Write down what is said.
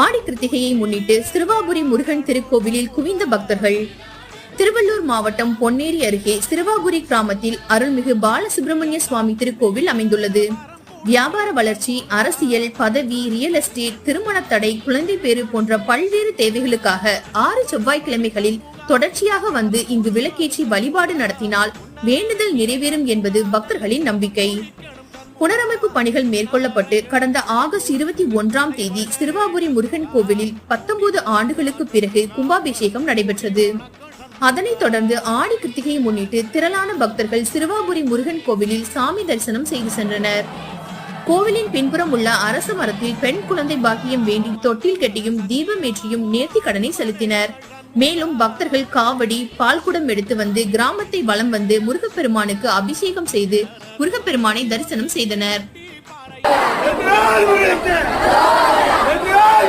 ஆடி கிருத்திகையை முன்னிட்டு சிறுவாபுரி முருகன் திருக்கோவிலில் குவிந்த பக்தர்கள். திருவள்ளூர் மாவட்டம் பொன்னேரி அருகே சிறுவாபுரி கிராமத்தில் அருள்மிகு பாலசுப்பிரமணிய சுவாமி திருக்கோவில் அமைந்துள்ளது. வியாபார வளர்ச்சி அரசியல் பதவி ரியல் எஸ்டேட் திருமண தடை குழந்தை பேறு போன்ற பல்வேறு தேவைகளுக்காக ஆறு செவ்வாய்க்கிழமைகளில் தொடர்ச்சியாக வந்து இங்கு விளக்கேற்றி வழிபாடு நடத்தினால் வேண்டுதல் நிறைவேறும் என்பது பக்தர்களின் நம்பிக்கை. புனரமைப்பு பணிகள் மேற்கொள்ளப்பட்டு கடந்த ஆகஸ்ட் இருபத்தி ஒன்றாம் தேதி சிறுவாபுரி முருகன் கோவிலில் பத்தொன்பது ஆண்டுகளுக்கு பிறகு கும்பாபிஷேகம் நடைபெற்றது. அதனைத் தொடர்ந்து ஆடி கிருத்திகையை முன்னிட்டு திரளான பக்தர்கள் சிறுவாபுரி முருகன் கோவிலில் சாமி தரிசனம் செய்து சென்றனர். கோவிலின் பின்புறம் உள்ள அரச மரத்தில் பெண் குழந்தை பாக்கியம் வேண்டி தொட்டில் கட்டியும் தீபமேற்றியும் நேர்த்தி கடனை செலுத்தினர். மேலும் பக்தர்கள் காவடி பால்குடம் எடுத்து வந்து கிராமத்தை வலம் வந்து முருகப்பெருமானுக்கு அபிஷேகம் செய்து முருகப்பெருமானை தரிசனம் செய்தனர்.